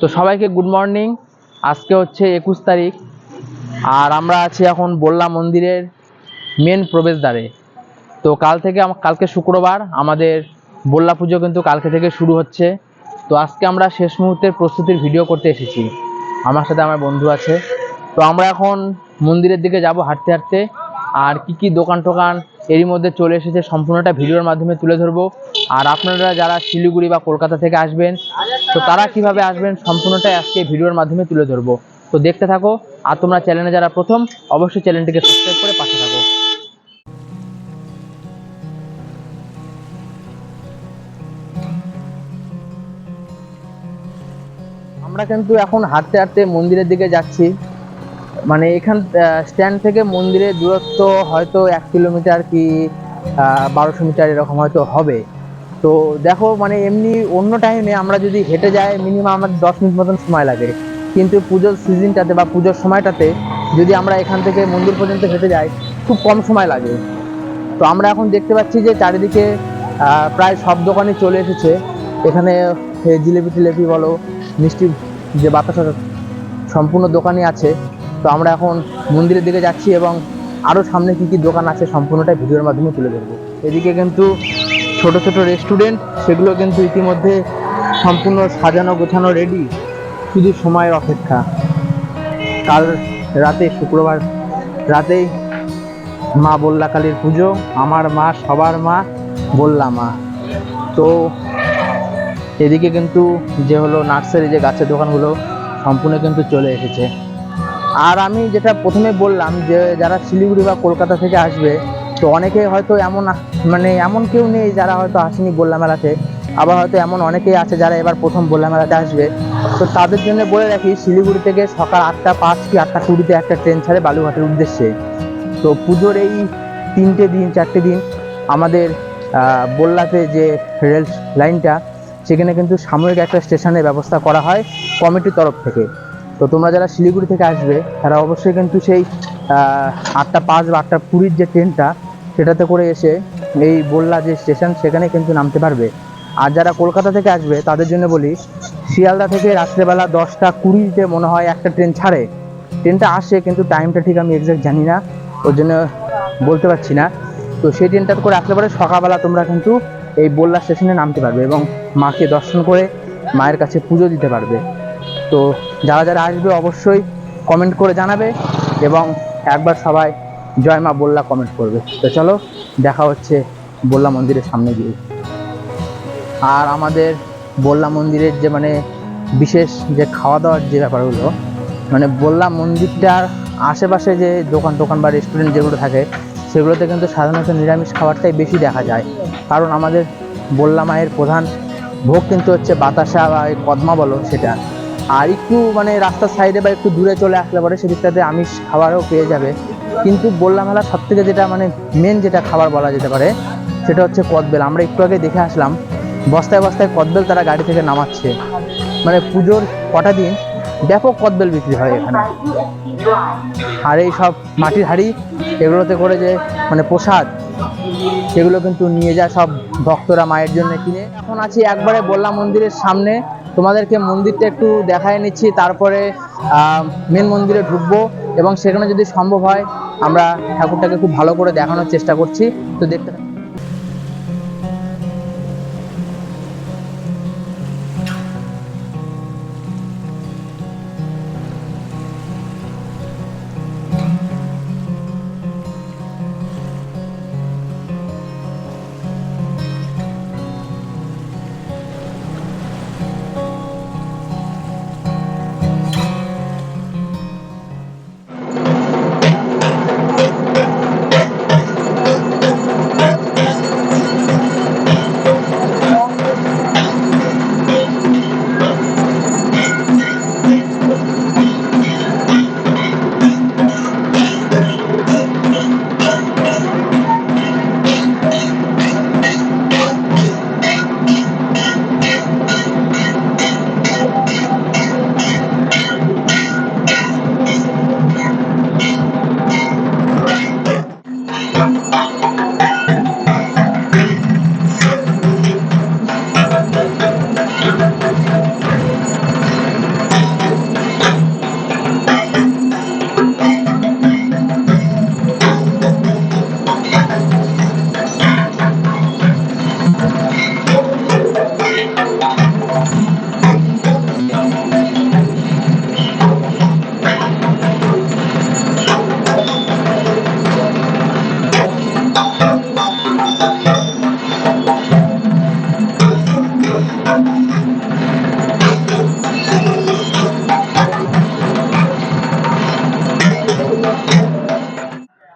তো সবাইকে good morning আজকে হচ্ছে একুশ তারিখ, আর আমরা আছি এখন বল্লা মন্দিরের মেন প্রবেশদ্বারে। তো কাল থেকে কালকে শুক্রবার আমাদের বল্লা পুজো কিন্তু কালকে থেকে শুরু হচ্ছে। তো আজকে আমরা শেষ মুহূর্তের প্রস্তুতির ভিডিও করতে এসেছি। আমার সাথে আমার বন্ধু আছে। তো আমরা এখন মন্দিরের দিকে যাব হাঁটতে হাঁটতে। আর কি কি দোকান টোকান এরই মধ্যে চলে এসেছে, সম্পূর্ণটা ভিডিওর মাধ্যমে তুলে ধরবো। আর আপনারা যারা শিলিগুড়ি বা কলকাতা থেকে আসবেন, তো তারা কীভাবে আসবেন সম্পূর্ণটাই আজকে ভিডিওর মাধ্যমে তুলে ধরবো। তো দেখতে থাকো, আর তোমরা চ্যানেলে যারা প্রথম, অবশ্যই চ্যানেলটিকে সাবস্ক্রাইব করে পাশে থাকো। আমরা কিন্তু এখন হাঁটতে হাঁটতে মন্দিরের দিকে যাচ্ছি। মানে এখান স্ট্যান্ড থেকে মন্দিরের দূরত্ব হয়তো এক কিলোমিটার কি বারোশো মিটার এরকম হয়তো হবে। তো দেখো মানে এমনি অন্য টাইমে আমরা যদি হেঁটে যাই মিনিমাম আমাদের দশ মিনিট মতন সময় লাগে। কিন্তু পুজোর সিজনটাতে বা পুজোর সময়টাতে যদি আমরা এখান থেকে মন্দির পর্যন্ত হেঁটে যাই, খুব কম সময় লাগে। তো আমরা এখন দেখতে পাচ্ছি যে চারিদিকে প্রায় সব দোকানে চলে এসেছে। এখানে জিলেপি টিলেপি বলো, মিষ্টি যে বাতাসা সম্পূর্ণ দোকানই আছে। তো আমরা এখন মন্দিরের দিকে যাচ্ছি এবং আরও সামনে কী কী দোকান আছে সম্পূর্ণটাই ভিডিওর মাধ্যমে তুলে ধরবো। এদিকে কিন্তু ছোট ছোট রেস্টুরেন্ট সেগুলো কিন্তু ইতিমধ্যে সম্পূর্ণ সাজানো গোছানো রেডি শুধু সময়ের অপেক্ষা। কাল রাতে শুক্রবার রাতেই মা বল্লা কালীর পুজো, আমার মা, সবার মা বল্লা মা তো এদিকে কিন্তু যে হলো নার্সারি যে গাছের দোকানগুলো সম্পূর্ণ কিন্তু চলে এসেছে। আর আমি যেটা প্রথমে বললাম যে, যারা শিলিগুড়ি বা কলকাতা থেকে আসবে, তো অনেকে হয়তো এমন মানে এমন কেউ নেই যারা হয়তো আসেনি বল্লা মেলাতে আবার হয়তো এমন অনেকেই আছে যারা এবার প্রথম বল্লা মেলাতে আসবে। তো তাদের জন্য বলে রাখি, শিলিগুড়ি থেকে সকাল আটটা পাঁচ কি আটটা কুড়িতে একটা ট্রেন ছাড়ে বালুঘাটের উদ্দেশ্যে। তো পুজোর এই তিনটে দিন, চারটে দিন আমাদের বল্লাতে যে রেল লাইনটা, সেখানে কিন্তু সাময়িক একটা স্টেশনের ব্যবস্থা করা হয় কমিটির তরফ থেকে। তো তোমরা যারা শিলিগুড়ি থেকে আসবে, তারা অবশ্যই কিন্তু সেই আটটা পাঁচ বা আটটা কুড়ির যে ট্রেনটা, সেটাতে করে এসে এই বললা যে স্টেশন, সেখানে কিন্তু নামতে পারবে। আর যারা কলকাতা থেকে আসবে, তাদের জন্য বলি, শিয়ালদা থেকে রাত্রেবেলা দশটা কুড়িতে মনে হয় একটা ট্রেন ছাড়ে। ট্রেনটা আসে, কিন্তু টাইমটা ঠিক আমি এক্সাক্ট জানি না, ওর জন্য বলতে পারছি না। তো সেই ট্রেনটা করে আসলে পরে সকালবেলা তোমরা কিন্তু এই বল্লা স্টেশনে নামতে পারবে এবং মাকে দর্শন করে মায়ের কাছে পুজো দিতে পারবে। তো যারা যারা আসবে অবশ্যই কমেন্ট করে জানাবে এবং একবার সবাই জয় মা বল্লা কমেন্ট করবে। তো চলো, দেখা হচ্ছে বল্লা মন্দিরের সামনে গিয়ে। আর আমাদের বল্লা মন্দিরের যে মানে বিশেষ যে খাওয়া দাওয়ার যে ব্যাপারগুলো মানে বললাম মন্দিরটার আশেপাশে যে দোকান টোকান বা রেস্টুরেন্ট যেগুলো থাকে, সেগুলোতে কিন্তু সাধারণত নিরামিষ খাবারটাই বেশি দেখা যায়। কারণ আমাদের বললাম মায়ের প্রধান ভোগ কিন্তু হচ্ছে বাতাসা বা কদমা বলো সেটা। আর একটু মানে রাস্তার সাইডে বা একটু দূরে চলে আসলে পরে সেদিকটাতে আমিষ খাবারও পেয়ে যাবে। কিন্তু বললাম মেলা সব থেকে যেটা মানে মেন যেটা খাবার বলা যেতে পারে, সেটা হচ্ছে কদবেল। আমরা একটু আগে দেখে আসলাম, বস্তায় বস্তায় কদবেল তারা গাড়ি থেকে নামাচ্ছে। মানে পুজোর কটা দিন ব্যাপক কদবেল বিক্রি হয় এখানে। আর এই সব মাটির হাড়ি, এগুলোতে করে যে মানে প্রসাদ সেগুলো কিন্তু নিয়ে যায় সব ভক্তরা মায়ের জন্য কিনে। এখন আছি একবারে বললাম মন্দিরের সামনে তোমাদেরকে মন্দিরটা একটু দেখায় নিচ্ছি, তারপরে মেন মন্দিরে ঢুকবো এবং সেখানে যদি সম্ভব হয় আমরা ঠাকুরটাকে খুব ভালো করে দেখানোর চেষ্টা করছি। তো দেখতে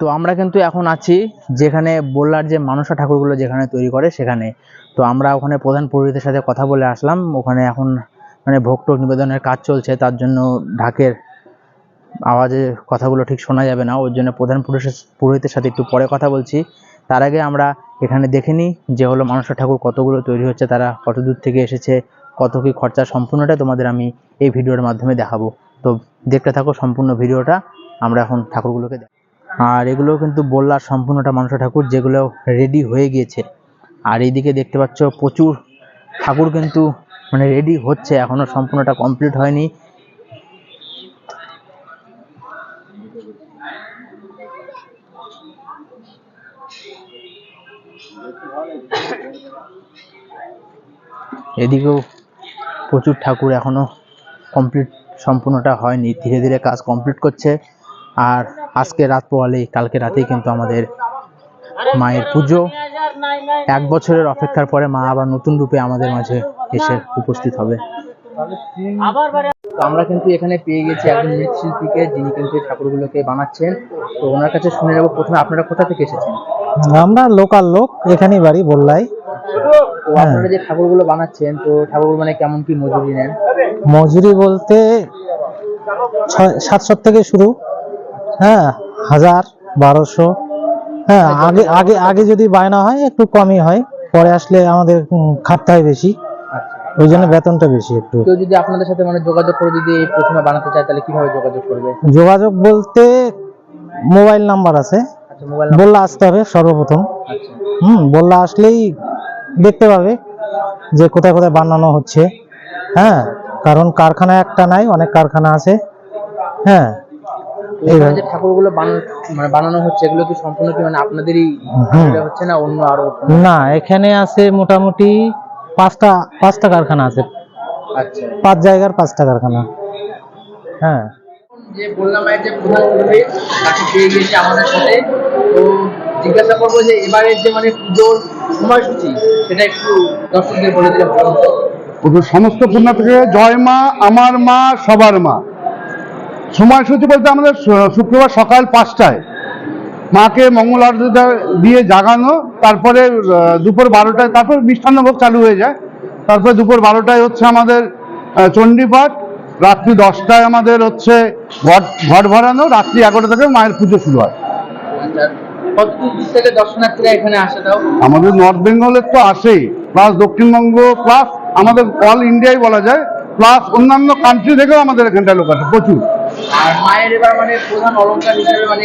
তো আমরা কিন্তু এখন আছি যেখানে বললার যে মানসা ঠাকুরগুলো যেখানে তৈরি করে সেখানে। তো আমরা ওখানে প্রধান পুরোহিতের সাথে কথা বলে আসলাম। ওখানে এখন মানে ভোগটোক নিবেদনের কাজ চলছে, তার জন্য ঢাকের আওয়াজে কথাগুলো ঠিক শোনা যাবে না। ওর জন্য প্রধান পুরোহিতের সাথে একটু পরে কথা বলছি। তার আগে আমরা এখানে দেখে নিই যে হলো মানসা ঠাকুর কতগুলো তৈরি হচ্ছে, তারা কত দূর থেকে এসেছে, কত কি খরচা সম্পূর্ণটা তোমাদের আমি এই ভিডিওর মাধ্যমে দেখাবো। তো দেখতে থাকো সম্পূর্ণ ভিডিওটা, আমরা এখন ঠাকুরগুলোকে আর এগুলো কিন্তু বললার সম্পূর্ণটা মানসা ঠাকুর, যেগুলো রেডি হয়ে গিয়েছে। আর এইদিকে দেখতে পাচ্ছ প্রচুর ঠাকুর কিন্তু মানে রেডি হচ্ছে, এখনও সম্পূর্ণটা কমপ্লিট হয়নি। এদিকেও প্রচুর ঠাকুর এখনও কমপ্লিট সম্পূর্ণটা হয়নি। ধীরে ধীরে কাজ কমপ্লিট করছে। আর আজকে রাত পোয়ালেই কালকে রাতেই কিন্তু আমাদের মায়ের পুজো। এক বছরের অপেক্ষার পরে মা আবার নতুন রূপে আমাদের মাঝে এসে উপস্থিত হবে। আমরা কিন্তু এখানে পেয়ে গেছি একজন মৃৎশিল্পীকে যিনি কিন্তু ঠাকুরগুলোকে বানাচ্ছেন। তো ওনার কাছে শুনে নেব প্রথমে আপনারা কোথা থেকে এসেছেন? আমরা লোকাল লোক এখানেই বাড়ি বললাই। তো আপনারা যে ঠাকুরগুলো বানাচ্ছেন তো ঠাকুরগুলো মানে কেমন কি মজুরি নেন? মজুরি বলতে ছয় সাতশো থেকে শুরু। হ্যাঁ হাজার বারোশো। হ্যাঁ আগে আগে আগে যদি বায়না হয় একটু কমই হয়। পরে আসলে আমাদের খাটতে হয় বেশি। ওই জন্য বেতনটা বেশি একটু। কেউ যদি আপনাদের সাথে মানে যোগাযোগ করে যদি এই প্রতিমা বানাতে চায় তাহলে কীভাবে যোগাযোগ করবে? যোগাযোগ বলতে মোবাইল নাম্বার আছে। আচ্ছা বললা আসতে হবে সর্বপ্রথম। আচ্ছা। হুম বললা আসলেই দেখতে পাবে যে কোথায় কোথায় বানানো হচ্ছে। হ্যাঁ কারণ কারখানা একটা নাই অনেক কারখানা আছে। হ্যাঁ যে ঠাকুরগুলো বানানো মানে বানানো হচ্ছে এগুলো কি সম্পূর্ণ কি মানে আপনাদেরই। হচ্ছে না অন্য আরও না এখানে আছে মোটামুটি পাঁচটা পাঁচটা কারখানা আছে। আচ্ছা। পাঁচ জায়গার পাঁচটা কারখানা। হ্যাঁ। যে বললাম এর যে প্রধান পুরোহিত তাকে পেয়ে গিয়েছে আমাদের সাথে। তো জিজ্ঞাসা করব যে এবারের যে মানে পুজোর সময়সূচি সেটা একটু দর্শকদের বলে দিলে ভালো হতো। সমস্ত পূর্ণা থেকে জয় মা আমার মা সবার মা। সময়সূচি বলতে আমাদের শুক্রবার সকাল পাঁচটায়। মাকে মঙ্গল আরতি দিয়ে জাগানো তারপরে দুপুর বারোটায় তারপর মিষ্টান্ন ভোগ চালু হয়ে যায়। তারপরে দুপুর বারোটায় হচ্ছে আমাদের চণ্ডীপাঠ রাত্রি দশটায় আমাদের হচ্ছে ঘট ঘট ভরানো রাত্রি এগারোটা থেকে মায়ের পুজো শুরু হয়। আমাদের নর্থ বেঙ্গলের তো আসেই প্লাস দক্ষিণবঙ্গ প্লাস আমাদের অল ইন্ডিয়াই বলা যায় প্লাস অন্যান্য কান্ট্রি থেকেও আমাদের এখানটায় লোক আছে প্রচুর। মানে মানে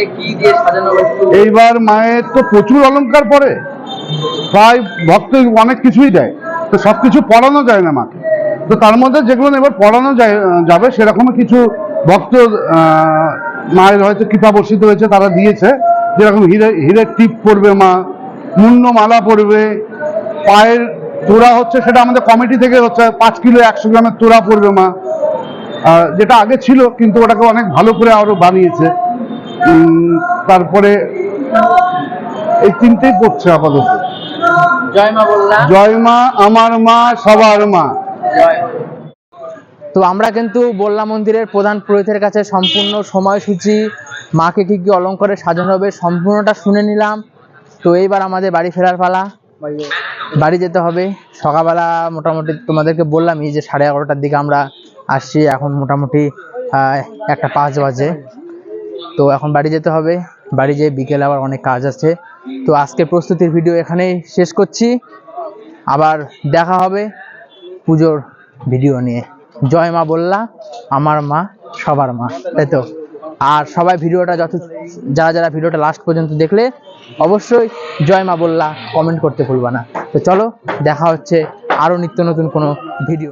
এইবার মায়ের তো প্রচুর অলংকার পরে। প্রায় ভক্ত অনেক কিছুই দেয়। তো সব কিছু পড়ানো যায় না মাকে। তো তার মধ্যে যেগুলো এবার পড়ানো যায়, যাবে সেরকম কিছু ভক্ত মায়ের হয়তো কৃপা বর্ষিত হয়েছে, তারা দিয়েছে। যেরকম হিরে, হিরের টিপ পরবে মা মুন্ড মালা পরবে পায়ের তোড়া হচ্ছে সেটা আমাদের কমিটি থেকে হচ্ছে পাঁচ কিলো একশো গ্রামের তোড়া পরবে মা। যেটা আগে ছিল কিন্তু ওটাকে অনেক ভালো করে আরও বানিয়েছে। উম, তারপরে এই তিনটেই পড়ছে আপাতত। জয় মা বললাম জয় মা আমার মা সবার মা। তো আমরা কিন্তু বল্লা মন্দিরের প্রধান পুরোহিতের কাছে সম্পূর্ণ সময়সূচি মাকে কি কি অলঙ্কারে সাজানো হবে সম্পূর্ণটা শুনে নিলাম। তো এইবার আমাদের বাড়ি ফেরার পালা। বাড়ি যেতে হবে। সকালবেলা মোটামুটি তোমাদেরকে বললামই যে সাড়ে এগারোটার দিকে আমরা আসছি, এখন মোটামুটি একটা পাঁচ বাজে। তো এখন বাড়ি যেতে হবে। বাড়ি যেয়ে বিকেলে আবার অনেক কাজ আছে। তো আজকের প্রস্তুতির ভিডিও এখানেই শেষ করছি। আবার দেখা হবে পুজোর ভিডিও নিয়ে। জয় মা বললা, আমার মা, সবার মা। তাই তো? আর সবাই ভিডিওটা যত, যারা যারা ভিডিওটা লাস্ট পর্যন্ত দেখলে, অবশ্যই জয় মা বললা কমেন্ট করতে ভুলবা না। তো চলো, দেখা হচ্ছে আরও নিত্য নতুন কোনো ভিডিও